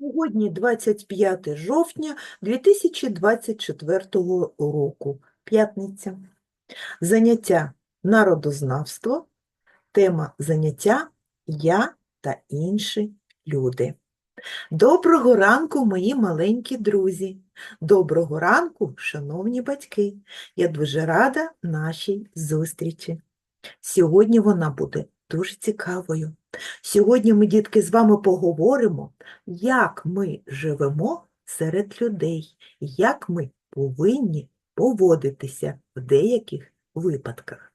Сьогодні 25 жовтня 2024 року, п'ятниця. Заняття народознавство, тема заняття Я та інші люди. Доброго ранку, мої маленькі друзі. Доброго ранку, шановні батьки. Я дуже рада нашій зустрічі. Сьогодні вона буде дуже цікавою. Сьогодні ми, дітки, з вами поговоримо, як ми живемо серед людей, як ми повинні поводитися в деяких випадках.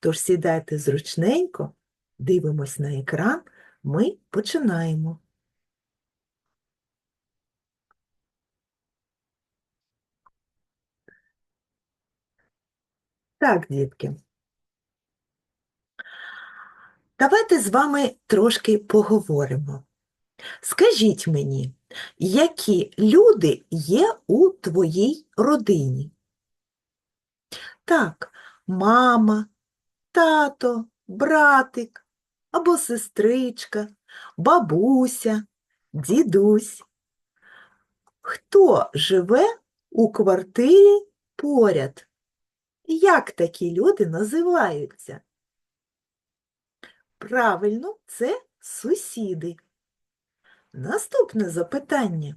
Тож сідайте зручненько, дивимось на екран, ми починаємо. Так, дітки. Давайте з вами трошки поговоримо. Скажіть мені, які люди є у твоїй родині? Так, мама, тато, братик або сестричка, бабуся, дідусь. Хто живе у квартирі поряд? Як такі люди називаються? Правильно, це сусіди. Наступне запитання.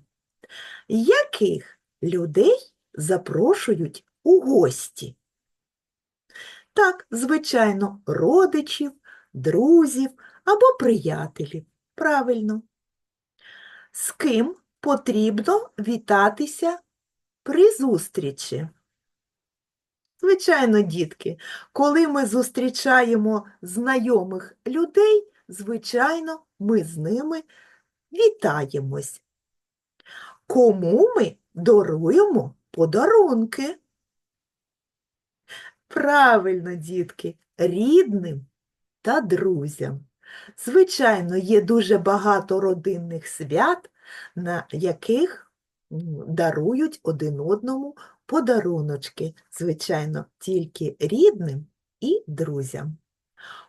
Яких людей запрошують у гості? Так, звичайно, родичів, друзів або приятелів. Правильно. З ким потрібно вітатися при зустрічі? Звичайно, дітки, коли ми зустрічаємо знайомих людей, звичайно, ми з ними вітаємось. Кому ми даруємо подарунки? Правильно, дітки, рідним та друзям. Звичайно, є дуже багато родинних свят, на яких дарують один одному подаруночки, звичайно, тільки рідним і друзям.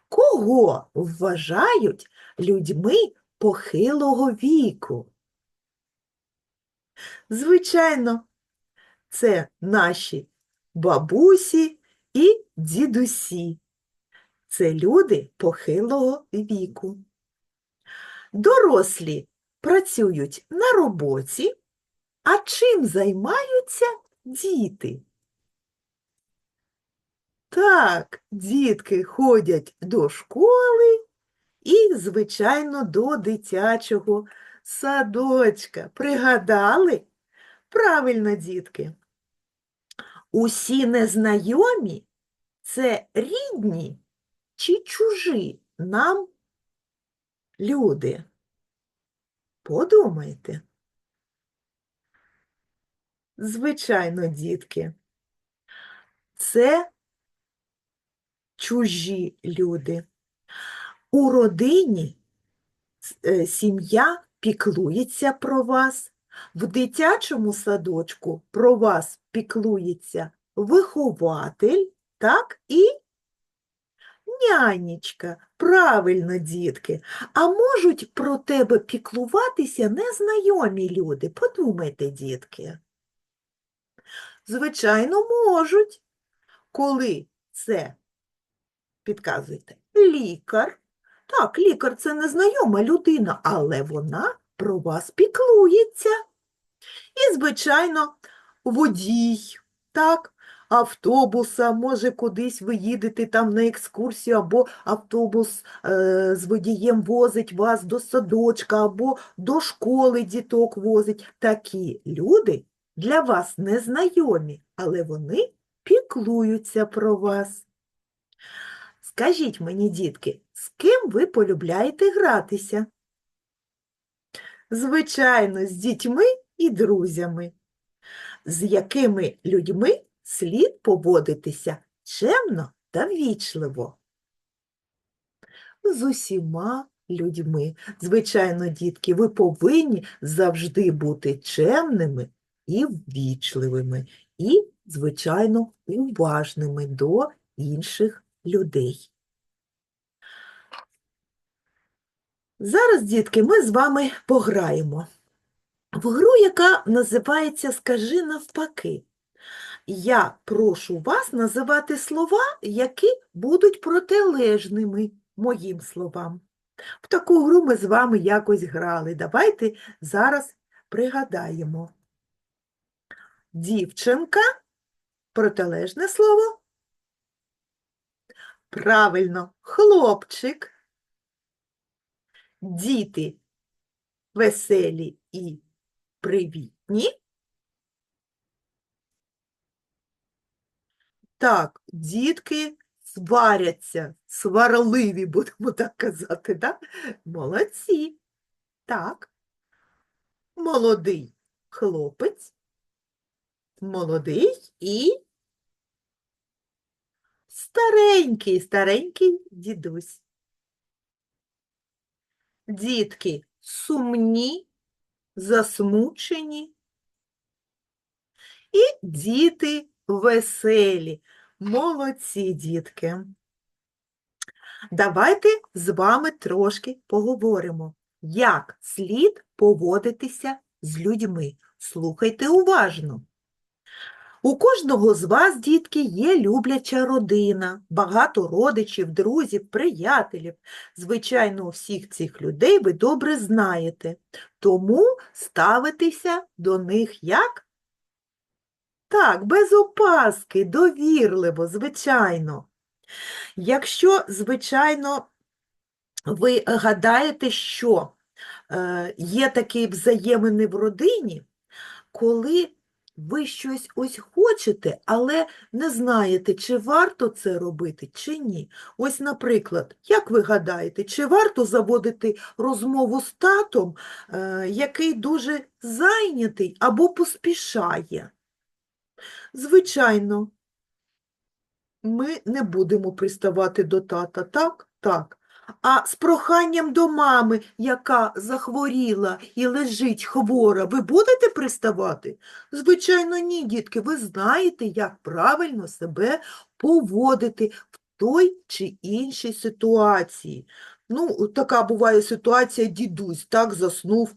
Кого вважають людьми похилого віку? Звичайно, це наші бабусі і дідусі. Це люди похилого віку. Дорослі працюють на роботі, а чим займаються діти? Так, дітки ходять до школи і, звичайно, до дитячого садочка. Пригадали? Правильно, дітки. Усі незнайомі це рідні чи чужі нам люди? Подумайте. Звичайно, дітки, це чужі люди. У родині е, сім'я піклується про вас, в дитячому садочку про вас піклується вихователь, так, і нянечка. Правильно, дітки. А можуть про тебе піклуватися незнайомі люди? Подумайте, дітки. Звичайно, можуть. Коли це, підказуйте, лікар. Так, лікар це незнайома людина, але вона про вас піклується. І, звичайно, водій, так, автобуса, може, кудись ви їдете там на екскурсію, або автобус е, з водієм возить вас до садочка, або до школи діток возить. Такі люди для вас незнайомі, але вони піклуються про вас. Скажіть мені, дітки, з ким ви полюбляєте гратися? Звичайно, з дітьми і друзями. З якими людьми слід поводитися чемно та ввічливо? З усіма людьми. Звичайно, дітки, ви повинні завжди бути чемними і ввічливими, і, звичайно, уважними до інших людей. Зараз, дітки, ми з вами пограємо. в гру, яка називається Скажи навпаки. Я прошу вас називати слова, які будуть протилежними моїм словам. В таку гру ми з вами якось грали. Давайте зараз пригадаємо. Дівчинка, протилежне слово. Правильно, хлопчик. Діти веселі і привітні. Так, дітки сваряться, сварливі, будемо так казати, да? Молодці. Так. Молодий хлопець, молодий і старенький, старенький дідусь. Дітки сумні, засмучені і діти веселі. Молодці, дітки. Давайте з вами трошки поговоримо, як слід поводитися з людьми. Слухайте уважно. У кожного з вас, дітки, є любляча родина, багато родичів, друзів, приятелів. Звичайно, всіх цих людей ви добре знаєте, тому ставитеся до них як? Так, без опаски, довірливо, звичайно. Якщо, звичайно, ви гадаєте, що е, є такі взаємини в родині, коли ви щось ось хочете, але не знаєте, чи варто це робити, чи ні. Ось, наприклад, як ви гадаєте, чи варто заводити розмову з татом, е, який дуже зайнятий або поспішає? Звичайно, ми не будемо приставати до тата, так? Так. А з проханням до мами, яка захворіла і лежить хвора, ви будете приставати? Звичайно, ні, дітки, ви знаєте, як правильно себе поводити в той чи іншій ситуації. Ну, така буває ситуація, дідусь так заснув,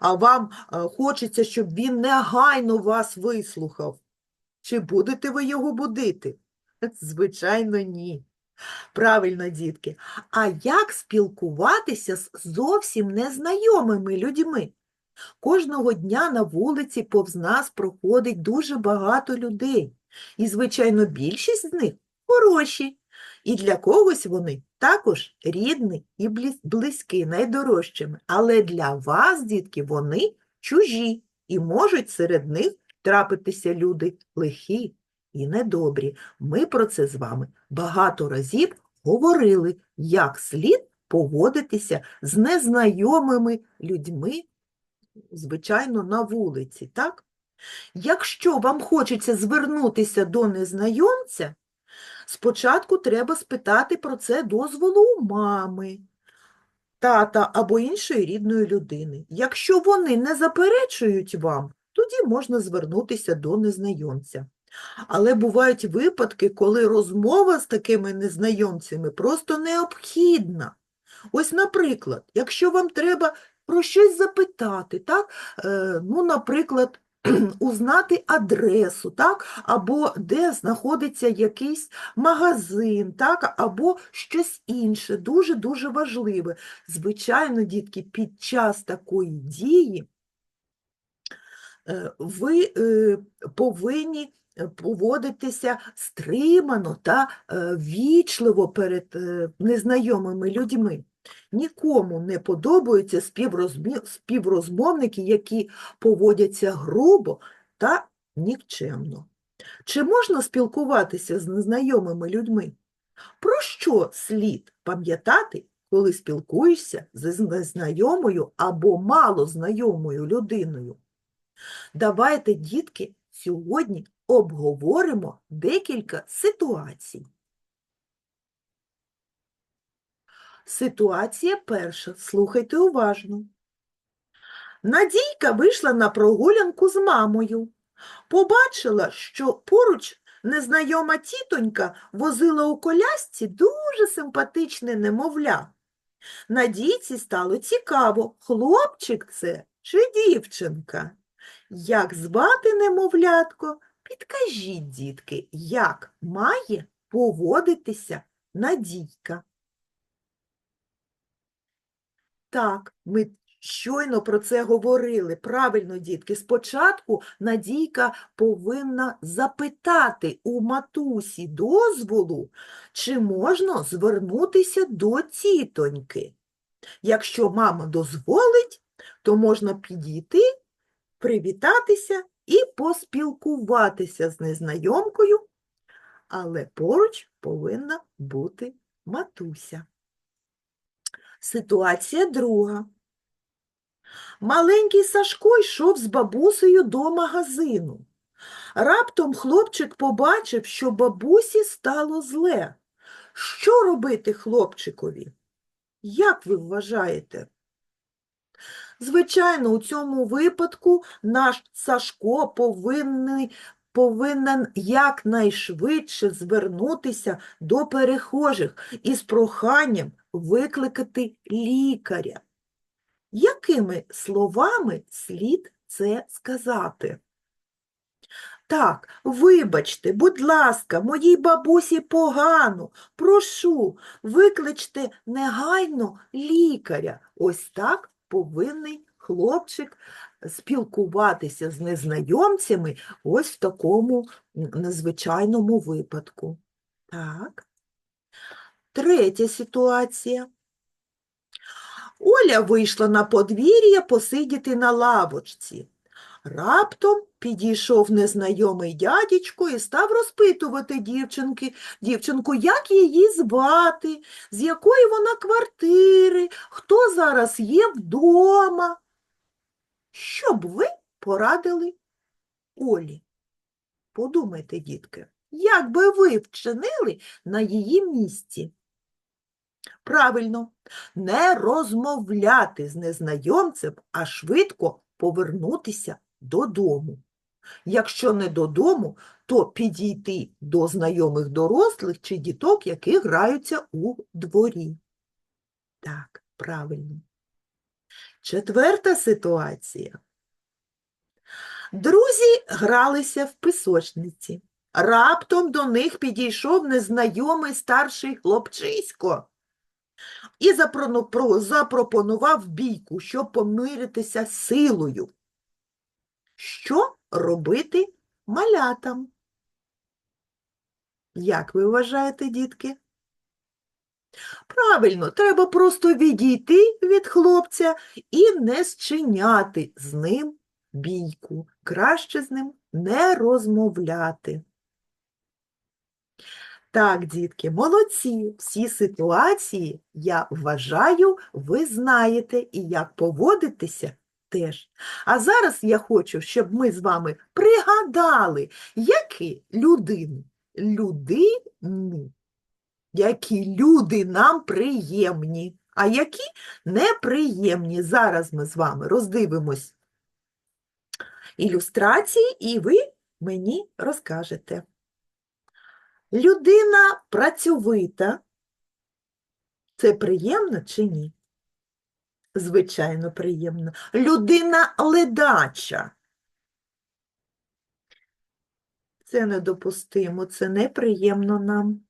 а вам хочеться, щоб він негайно вас вислухав. Чи будете ви його будити? Звичайно, ні. Правильно, дітки. А як спілкуватися з зовсім незнайомими людьми? Кожного дня на вулиці повз нас проходить дуже багато людей. І, звичайно, більшість з них хороші. І для когось вони також рідні і близькі, найдорожчими. Але для вас, дітки, вони чужі і можуть серед них трапитися люди лихі і недобрі. Ми про це з вами багато разів говорили, як слід поводитися з незнайомими людьми, звичайно, на вулиці, так? Якщо вам хочеться звернутися до незнайомця, спочатку треба спитати про це дозволу у мами, тата або іншої рідної людини. Якщо вони не заперечують вам, тоді можна звернутися до незнайомця. Але бувають випадки, коли розмова з такими незнайомцями просто необхідна. Ось, наприклад, якщо вам треба про щось запитати, так? Е, ну, наприклад, узнати адресу, так? або де знаходиться якийсь магазин, так? або щось інше, дуже-дуже важливе. Звичайно, дітки, під час такої дії е, ви е, повинні поводитися стримано та е, вічливо перед е, незнайомими людьми. Нікому не подобаються співрозмовники, які поводяться грубо та нікчемно. Чи можна спілкуватися з незнайомими людьми? Про що слід пам'ятати, коли спілкуєшся з незнайомою або малознайомою людиною? Давайте, дітки, сьогодні обговоримо декілька ситуацій. Ситуація перша. Слухайте уважно. Надійка вийшла на прогулянку з мамою. Побачила, що поруч незнайома тітонька возила у колясці дуже симпатичне немовля. Надійці стало цікаво, хлопчик це чи дівчинка? Як звати немовлятко? Підкажіть, дітки, як має поводитися Надійка? Так, ми щойно про це говорили. Правильно, дітки, спочатку Надійка повинна запитати у матусі дозволу, чи можна звернутися до тітоньки. Якщо мама дозволить, то можна підійти, привітатися і поспілкуватися з незнайомкою, але поруч повинна бути матуся. Ситуація друга. Маленький Сашко йшов з бабусею до магазину. Раптом хлопчик побачив, що бабусі стало зле. Що робити хлопчикові? Як ви вважаєте? Звичайно, у цьому випадку наш Сашко повинен, повинен якнайшвидше звернутися до перехожих із проханням викликати лікаря. Якими словами слід це сказати? Так, вибачте, будь ласка, моїй бабусі погано. Прошу, викличте негайно лікаря. Ось так повинен хлопчик спілкуватися з незнайомцями ось в такому незвичайному випадку. Так. Третя ситуація. Оля вийшла на подвір'я посидіти на лавочці. Раптом підійшов незнайомий дядечко і став розпитувати дівчинки, дівчинку, як її звати, з якої вона квартири, хто зараз є вдома. Що б ви порадили Олі? Подумайте, дітки, як би ви вчинили на її місці? Правильно, не розмовляти з незнайомцем, а швидко повернутися додому. Якщо не додому, то підійти до знайомих дорослих чи діток, які граються у дворі. Так, правильно. Четверта ситуація. Друзі гралися в пісочниці. Раптом до них підійшов незнайомий старший хлопчисько і запропонував бійку, щоб помиритися силою. Що робити малятам? Як ви вважаєте, дітки? Правильно, треба просто відійти від хлопця і не зчиняти з ним бійку. Краще з ним не розмовляти. Так, дітки, молодці. Всі ситуації, я вважаю, ви знаєте і як поводитися теж. А зараз я хочу, щоб ми з вами пригадали, які людини, людини, які люди нам приємні, а які неприємні. Зараз ми з вами роздивимось ілюстрації, і ви мені розкажете. Людина працьовита. Це приємно чи ні? Звичайно, приємно. Людина ледача. Це недопустимо, це неприємно нам.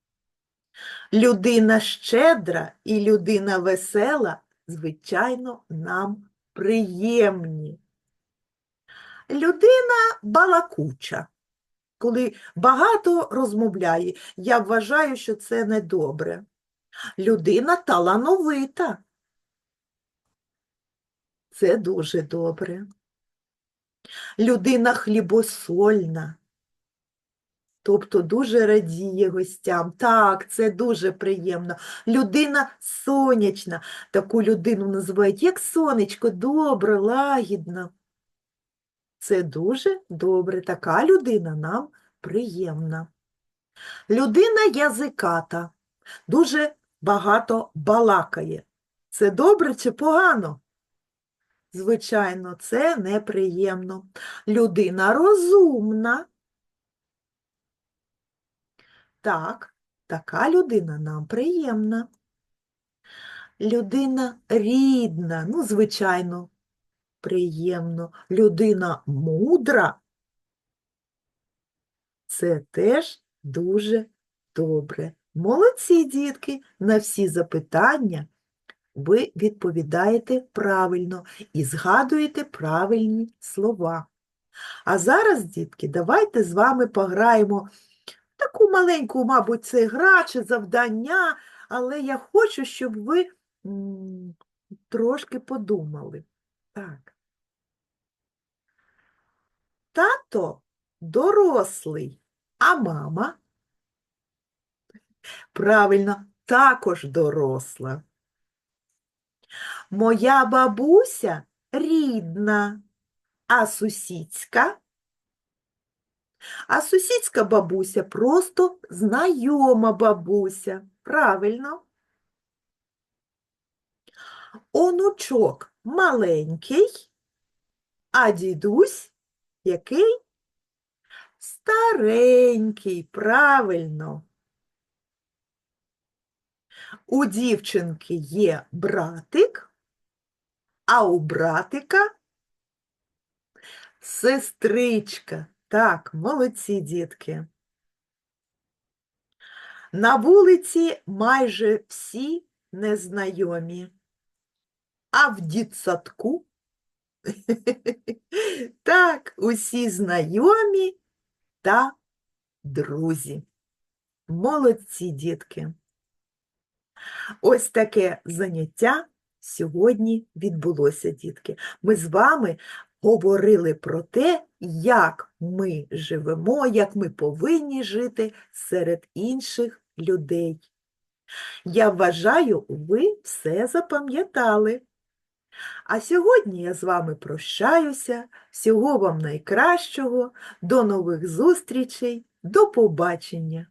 Людина щедра і людина весела, звичайно, нам приємні. Людина балакуча. Коли багато розмовляє, я вважаю, що це недобре. Людина талановита. Це дуже добре. Людина хлібосольна, тобто дуже радіє гостям. Так, це дуже приємно. Людина сонячна. Таку людину називають як сонечко, добре, лагідна. Це дуже добре. Така людина нам приємна. Людина язиката, дуже багато балакає. Це добре чи погано? Звичайно, це неприємно. Людина розумна. Так, така людина нам приємна. Людина рідна, ну, звичайно, приємно. Людина мудра. Це теж дуже добре. Молодці, дітки, на всі запитання ви відповідаєте правильно і згадуєте правильні слова. А зараз, дітки, давайте з вами пограємо таку маленьку, мабуть, це гра чи завдання, але я хочу, щоб ви трошки подумали. Так. Тато дорослий, а мама? Правильно, також доросла. Моя бабуся рідна, а сусідська? А сусідська бабуся просто знайома бабуся. Правильно. Онучок маленький, а дідусь який? Старенький, правильно. У дівчинки є братик, а у братика сестричка. Так, молодці дітки. На вулиці майже всі незнайомі, а в дітсадку так, усі знайомі та друзі. Молодці дітки. Ось таке заняття сьогодні відбулося, дітки. Ми з вами говорили про те, як ми живемо, як ми повинні жити серед інших людей. Я вважаю, ви все запам'ятали. А сьогодні я з вами прощаюся. Всього вам найкращого, до нових зустрічей, до побачення!